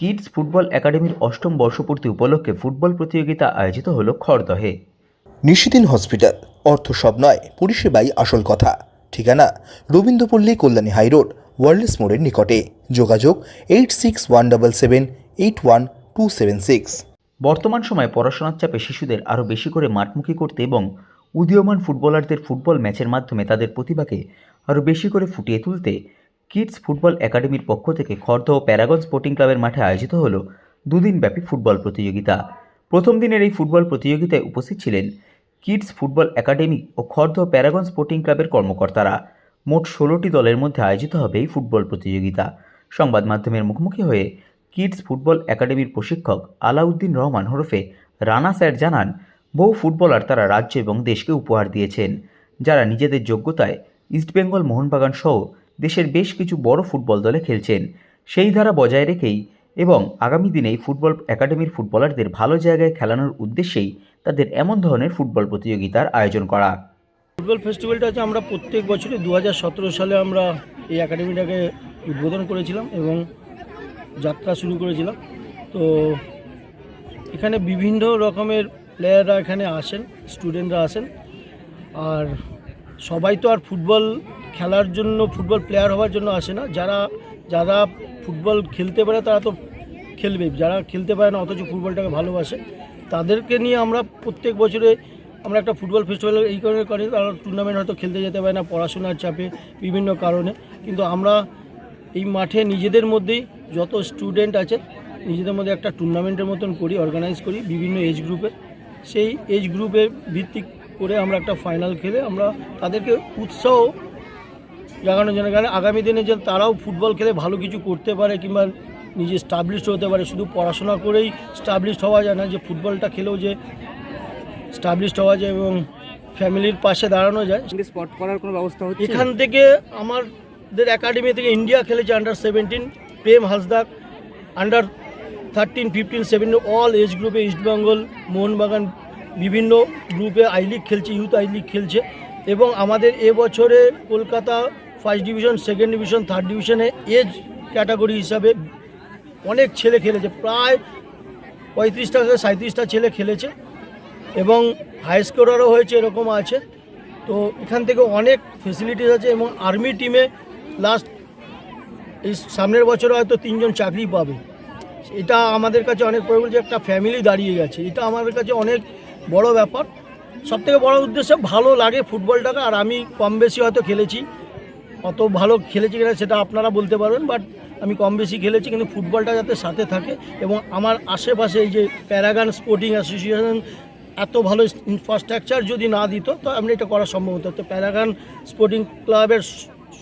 Kids football একাডেমির অষ্টম বর্ষপূর্তি উপলক্ষে ফুটবল প্রতিযোগিতা আয়োজিত হলো খড়দহে। নিশিদিন হসপিটাল অর্থ সব নয় পরিষেবাই আসল কথা। ঠিকানা রবীন্দ্রপল্লী কল্যাণী হাইরোড ওয়ার্ল্ডস মোড়ের নিকটে। যোগাযোগ eight six one double seven eight one two seven six. বর্তমান সময়ে পড়াশোনার চাপে শিশুদের আরও বেশি করে মাঠমুখী করতে এবং উদীয়মান ফুটবলারদের ফুটবল ম্যাচের মাধ্যমে তাদের প্রতিভাকে আরও বেশি করে ফুটিয়ে তুলতে কিডস ফুটবল একাডেমির পক্ষ থেকে খর্দ ও প্যারাগন স্পোর্টিং ক্লাবের মাঠে আয়োজিত হলো দুদিনব্যাপী ফুটবল প্রতিযোগিতা। প্রথম দিনের এই ফুটবল প্রতিযোগিতায় উপস্থিত ছিলেন কিডস ফুটবল একাডেমি ও খর্দ ও প্যারাগন স্পোর্টিং ক্লাবের কর্মকর্তারা। মোট ষোলোটি দলের মধ্যে আয়োজিত হবে এই ফুটবল প্রতিযোগিতা। সংবাদ মাধ্যমের মুখোমুখি হয়ে কিডস ফুটবল একাডেমির প্রশিক্ষক আলাউদ্দিন রহমান হরফে রানা স্যার জানান, বহু ফুটবলার তারা রাজ্য এবং দেশকে উপহার দিয়েছেন। যারা নিজেদের যোগ্যতায় ইস্টবেঙ্গল মোহনবাগান সহ দেশের বেশ কিছু বড় ফুটবল দলে খেলছেন। সেই ধারা বজায় রেখেই এবং আগামী দিনে এই ফুটবল একাডেমির ফুটবলারদের ভালো জায়গায় খেলানোর উদ্দেশ্যেই তাদের এমন ধরনের ফুটবল প্রতিযোগিতার আয়োজন করা। ফুটবল ফেস্টিভ্যালটা হচ্ছে আমরা প্রত্যেক বছরই দু সালে আমরা এই একাডেমিটাকে উদ্বোধন করেছিলাম এবং যাত্রা শুরু করেছিলাম। তো এখানে বিভিন্ন রকমের প্লেয়াররা এখানে আসেন স্টুডেন্টরা আসেন। আর সবাই তো আর ফুটবল খেলার জন্য, ফুটবল প্লেয়ার হওয়ার জন্য আসে না। যারা যারা ফুটবল খেলতে পারে তারা তো খেলবে। যারা খেলতে পারে না, অথচ ফুটবলটাকে ভালোবাসে, তাদেরকে নিয়ে আমরা প্রত্যেক বছরে আমরা একটা ফুটবল ফেস্টিভ্যাল এই কারণে করি তারা টুর্নামেন্ট হয়তো খেলতে যেতে পারে না, পড়াশোনার চাপে বিভিন্ন কারণে। কিন্তু আমরা এই মাঠে নিজেদের মধ্যেই যত স্টুডেন্ট আছে, নিজেদের মধ্যে একটা টুর্নামেন্টের মতন করি অর্গানাইজ করি বিভিন্ন এজ গ্রুপে সেই এজ গ্রুপের ভিত্তিক করে আমরা একটা ফাইনাল খেলে আমরা তাদেরকে উৎসাহ জাগানোর জন্য কারণ আগামী দিনে যে তারাও ফুটবল খেলে ভালো কিছু করতে পারে কিংবা নিজে স্টাবলিশড হতে পারে শুধু পড়াশোনা করেই স্টাবলিশড হওয়া যায় না যে ফুটবলটা খেলেও যে স্টাবলিশড হওয়া যায় এবং ফ্যামিলির পাশে দাঁড়ানো যায়। স্পট করার কোনো ব্যবস্থা হচ্ছে? এখান থেকে আমাদের একাডেমি থেকে ইন্ডিয়া খেলেছে under seventeen Prem হাসদাক under thirteen fifteen seventeen all age গ্রুপে ইস্টবেঙ্গল মোহনবাগান বিভিন্ন গ্রুপে আই লিগ খেলছে, ইউথ আই লিগ খেলছে এবং আমাদের এবছরে Kolkata first division second division third ডিভিশনে এজ ক্যাটাগরি হিসাবে অনেক ছেলে খেলেছে, প্রায় পঁয়ত্রিশটা থেকে সাঁত্রিশটা ছেলে খেলেছে এবং হাই স্কোরারও হয়েছে, এরকম আছে। তো এখান থেকে অনেক ফেসিলিটিস আছে এবং আর্মি টিমে লাস্ট এই সামনের বছর হয়তো তিনজন চাকরি পাবে। এটা আমাদের কাছে অনেক বড় যে একটা ফ্যামিলি দাঁড়িয়ে গেছে। এটা আমাদের কাছে অনেক বড় ব্যাপার। সব থেকে বড় উদ্দেশ্য, ভালো লাগে ফুটবলটাকে, আর আমি কম বেশি হয়তো খেলেছি। অত ভালো খেলেছি কিনা সেটা আপনারা বলতে পারবেন বাট আমি কম বেশি খেলেছি, কিন্তু ফুটবলটা যাতে সাথে থাকে এবং আমার আশেপাশে এই যে প্যারাগান স্পোর্টিং অ্যাসোসিয়েশন এত ভালো ইনফ্রাস্ট্রাকচার যদি না দিত, তো আমি এটা করা সম্ভব হতো। তো প্যারাগান স্পোর্টিং ক্লাবের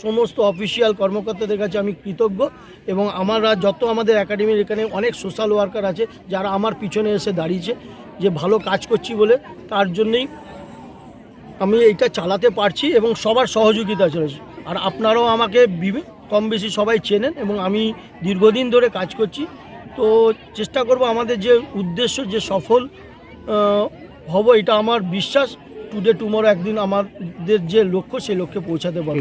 সমস্ত অফিসিয়াল কর্মকর্তাদের কাছে আমি কৃতজ্ঞ এবং আমরা যত আমাদের একাডেমির এখানে অনেক সোশ্যাল ওয়ার্কার আছে, যারা আমার পিছনে এসে দাঁড়িয়েছে যে ভালো কাজ করছি বলে, তার জন্যই আমি এইটা চালাতে পারছি এবং সবার সহযোগিতা চলেছে আর আপনারাও আমাকে কম বেশি সবাই চেনেন এবং আমি দীর্ঘদিন ধরে কাজ করছি। তো চেষ্টা করব আমাদের যে উদ্দেশ্য, যে সফল হব, এটা আমার বিশ্বাস। টুডে টুমোরো একদিন আমাদের যে লক্ষ্য, সেই লক্ষ্যে পৌঁছাতে পারব।